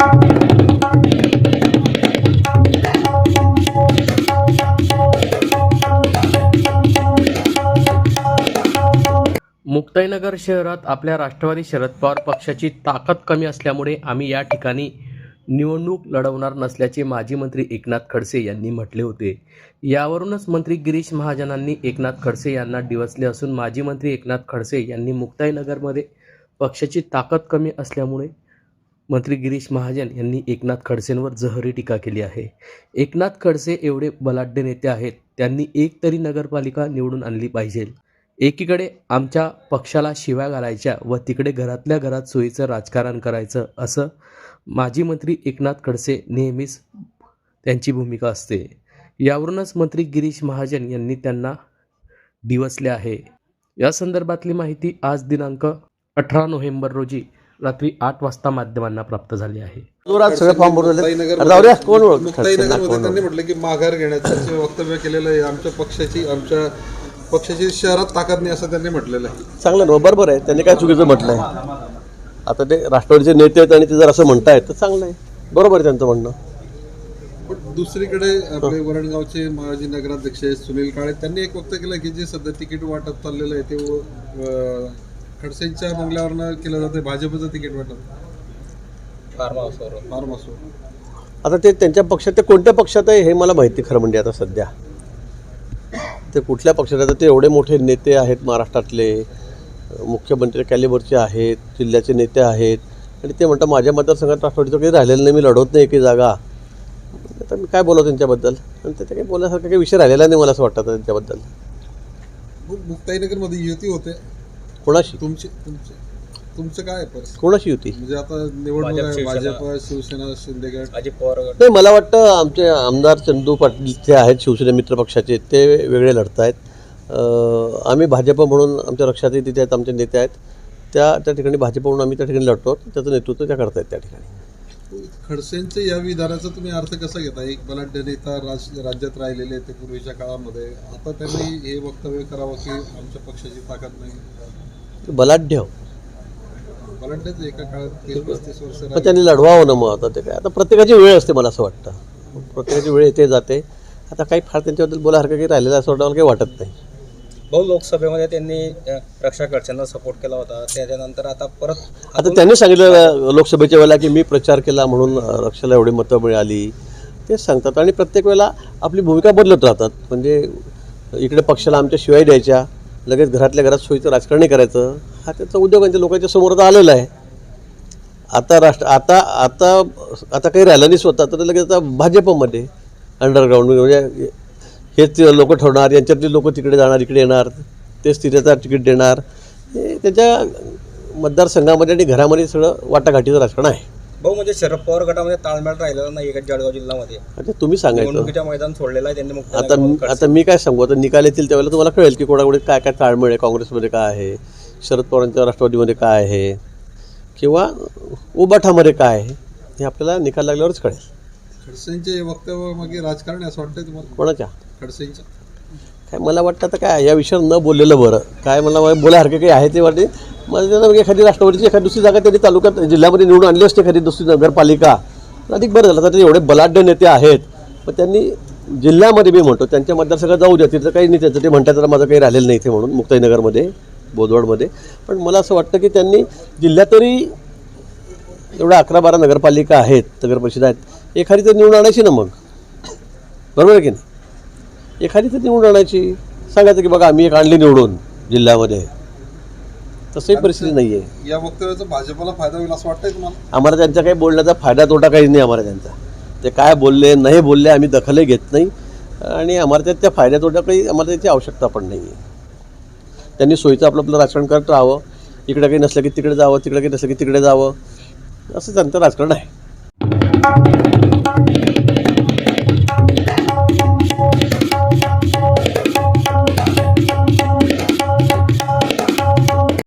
मुक्ताईनगर शहरात आपल्या राष्ट्रवादी शरद पवार पक्षाची ताकद कमी असल्यामुळे आम्ही या ठिकाणी निवडणूक लढवणार नसल्याचे माजी मंत्री एकनाथ खडसे यांनी म्हटले होते. यावरूनच मंत्री गिरीश महाजनांनी एकनाथ खडसे यांना डिवचले असून माजी मंत्री एकनाथ खडसे यांनी मुक्ताईनगरमध्ये पक्षाची ताकद कमी असल्यामुळे मंत्री गिरीश महाजन यांनी एकनाथ खडसेंवर जहरी टीका केली आहे. एकनाथ खडसे एवढे बलाढ्य नेते आहेत त्यांनी एक तरी नगरपालिका निवडून आणली पाहिजे. एकीकडे आमच्या पक्षाला शिव्या घालायच्या व तिकडे घरातल्या घरात सोयीचं राजकारण करायचं असं माजी मंत्री एकनाथ खडसे नेहमीच त्यांची भूमिका असते. यावरूनच मंत्री गिरीश महाजन यांनी त्यांना डिवसले आहे. या संदर्भातली माहिती आज दिनांक अठरा नोव्हेंबर रोजी रात्री आठ वाजता माध्यमांना प्राप्त झाली आहे. जोरात सगळे फॉर्म भरून झाले कोण? मुक्ताईनगरमध्ये त्यांनी म्हटलं की माघार घेण्याचं जे वक्तव्य केलेलं आहे आमच्या पक्षाची आमच्या पक्षाची शहरात ताकद नाही असं त्यांनी म्हटलेलं आहे. चांगलं ना बरोबर आहे. त्यांनी काय चुकीचं म्हटलंय? आता ते राष्ट्रवादीचे नेते आहेत आणि ते जर असं म्हणतायत तर चांगलं आहे. बरोबर आहे त्यांचं म्हणणं. पण दुसरीकडे आपले वरणगावचे माजी नगराध्यक्ष सुनील काळे त्यांनी एक वक्तव्य केलं की जे सध्या तिकीट वाटप चाललेलं आहे ते खडसेंच्या बंगल्यावरनं केलं जातं भाजपचं तिकीट वाटप फार्म हाऊसवर आता ते त्यांच्या पक्षात ते कोणत्या पक्षात आहे हे मला माहिती खरं म्हणजे आता सध्या. ते कुठल्या पक्षात आहे? आता ते एवढे मोठे नेते आहेत महाराष्ट्रातले. मुख्यमंत्री कॅलिबरचे आहेत जिल्ह्याचे नेते आहेत. आणि ते म्हणतात माझ्या मतदारसंघात राष्ट्रवादीचं काही राहिलेलं नाही मी लढवत नाही की जागा. आता मी काय बोलावं त्यांच्याबद्दल? आणि ते काही बोलण्यासारखा काही विषय राहिलेला नाही मला असं वाटतं त्यांच्याबद्दल. मुक्ताईनगरमध्ये युती होते. कोणाशी? तुमचे तुमचे तुमचं काय कोणाशी होती? म्हणजे आता निवडणूक आहे भाजप शिवसेना शिंदेगड. नाही मला वाटतं आमचे आमदार चंदू पाटील जे आहेत शिवसेना मित्र पक्षाचे ते वेगळे लढत आहेत. आम्ही भाजप म्हणून आमच्या लक्षातही तिथे आहेत आमचे नेते आहेत. त्या त्या ठिकाणी भाजप म्हणून आम्ही त्या ठिकाणी लढतो. त्याचं नेतृत्व त्या करतायत त्या ठिकाणी. खडसेंच्या या विधानाचा तुम्ही अर्थ कसा घेता? एक बलाढ्य नेता राज राज्यात राहिलेले ते पूर्वीच्या काळामध्ये. आता त्यांनी हे वक्तव्य करावं की आमच्या पक्षाची ताकद नाही? बलाढ्य राहिले. त्यांनी लढवावं ना मग आता ते काय? आता प्रत्येकाची वेळ असते मला असं वाटतं. प्रत्येकाची वेळ येते जाते. आता काही फार त्यांच्याबद्दल बोलासारखं काही राहिलेलं असं वाटतं मला काही वाटत नाही. भाऊ लोकसभेमध्ये त्यांनी रक्षा खडसेंना सपोर्ट केला होता. त्याच्यानंतर आता परत आता त्यांनी सांगितलं लोकसभेच्या वेळेला की मी प्रचार केला म्हणून रक्षाला एवढी मतं मिळाली. तेच सांगतात. आणि प्रत्येक वेळेला आपली भूमिका बदलत राहतात. म्हणजे इकडे पक्षाला आमच्या शिवाय द्यायच्या लगेच घरातल्या घरात सोयीचं राजकारणही करायचं. हा त्याचा उद्योग आहे लोकांच्या समोर आता आलेला आहे. आता राष्ट्र आता आता आता काही राहिलं नाही स्वतः तर लगेच आता भाजपमध्ये अंडरग्राऊंड म्हणजे हेच लोक ठेवणार यांच्यातली लोक तिकडे जाणार इकडे येणार तेच तिथेचा तिकीट देणार. हे त्याच्या मतदारसंघामध्ये आणि घरामध्ये सगळं वाटाघाटीचं राजकारण आहे. भाऊ म्हणजे शरद पवार गटामध्ये ताळमेळ राहिलेला नाही एका जळगाव जिल्ह्यामध्ये? आता तुम्ही सांगायचं. निवडणुकीच्या मैदान सोडलेला आहे त्यांनी मुक्त आता मी- आता मी काय सांगू आता निकाल येतील त्यावेळेला तुम्हाला कळेल की कोणाकडे काय काय ताळमेळ आहे काँग्रेसमध्ये काय आहे शरद पवारांच्या राष्ट्रवादीमध्ये काय आहे किंवा उबाठामध्ये काय आहे हे आपल्याला निकाल लागल्यावरच कळेल. खडसेंचे हे वक्तव्य मग राजकारण आहे असं वाटतंय तुम्हाला? कोणाच्या? खडसेंच्या. काय मला वाटतं आता काय या विषयावर न बोललेलं बरं. काय मला बोलासारखं काही आहे ते वाटते? म्हणजे मग म्हणजे एखादी राष्ट्रवादीची एखादी दुसरी जागा त्यांनी तालुक्यात जिल्ह्यामध्ये निवडून आणली असते एखादी दुसरी नगरपालिका. अधिक बरं झालं तर ते एवढे बलाढ्य नेते आहेत. मग त्यांनी जिल्ह्यामध्ये मी म्हणतो त्यांच्या मतदारसंघात जाऊ द्या तिथं काही नाही त्याचं ते म्हणतात तर माझं काही राहिलेलं नाही इथे म्हणून मुक्ताईनगरमध्ये बोदवडमध्ये पण मला असं वाटतं की त्यांनी जिल्ह्यात तरी एवढ्या अकरा बारा नगरपालिका आहेत नगरपरिषद आहेत एखादी तर निवडून आणायची ना मग? बरोबर आहे की नाही? एखादी तर निवडून आणायची. सांगायचं की बघा आम्ही एक आणली निवडून जिल्ह्यामध्ये. तसंही परिस्थिती नाही आहे या वक्तव्याचा भाजपला फायदा होईल असं वाटतंय तुम्हाला? आम्हाला त्यांचा काही बोलण्याचा फायदा तोटा काही नाही आम्हाला त्यांचा. ते काय बोलले नाही बोलले आम्ही दखलही घेत नाही. आणि आम्हाला त्यात त्या फायद्या तोटा काही आम्हाला त्याची आवश्यकता पण नाही आहे त्यांनी सोयीचं आपलं आपलं राजकारण करत राहावं. इकडे काही नसलं की तिकडे जावं तिकडे काही नसलं की तिकडे जावं. असं त्यांचं राजकारण आहे.